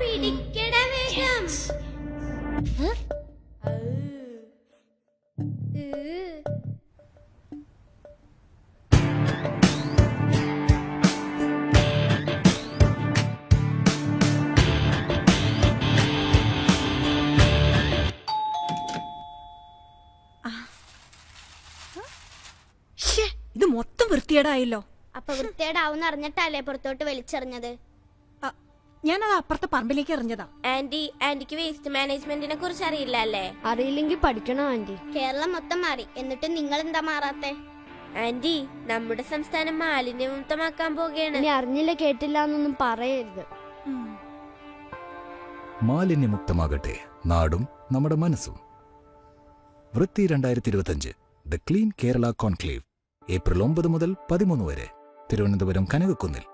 പിടിക്കട വേഗം ഇത് മൊത്തം വൃത്തിയേടായല്ലോ അപ്പൊ വൃത്തിയേടാവുന്ന അറിഞ്ഞിട്ടല്ലേ പുറത്തോട്ട് വലിച്ചെറിഞ്ഞത്? ഞാനത് അപ്പുറത്തെ പറമ്പിലേക്ക് എറിഞ്ഞതാ. ആന്റി ആന്റിക്ക് വേസ്റ്റ് മാനേജ്മെന്റിനെ കുറിച്ച് അറിയില്ല അല്ലേ? അറിയില്ലെങ്കിൽ പഠിക്കണം ആന്റി. കേരളം മൊത്തം മാറി. എന്നിട്ട് നിങ്ങൾ എന്താ മാറാത്തെ? ആന്റി നമ്മുടെ സംസ്ഥാനം മാലിന്യമുക്തമാക്കാൻ പോവുകയാണ്. ഇനി അറിഞ്ഞില്ല കേട്ടില്ല എന്നൊന്നും പറയരുത്. മാലിന്യമുക്തമാകട്ടെ. നാടും നമ്മുടെ മനസ്സും. വൃത്തി രണ്ടായിരത്തി ഇരുപത്തഞ്ച് the clean Kerala conclave. April ഒമ്പത് മുതൽ പതിമൂന്ന് വരെ. തിരുവനന്തപുരം കനകക്കുന്നിൽ.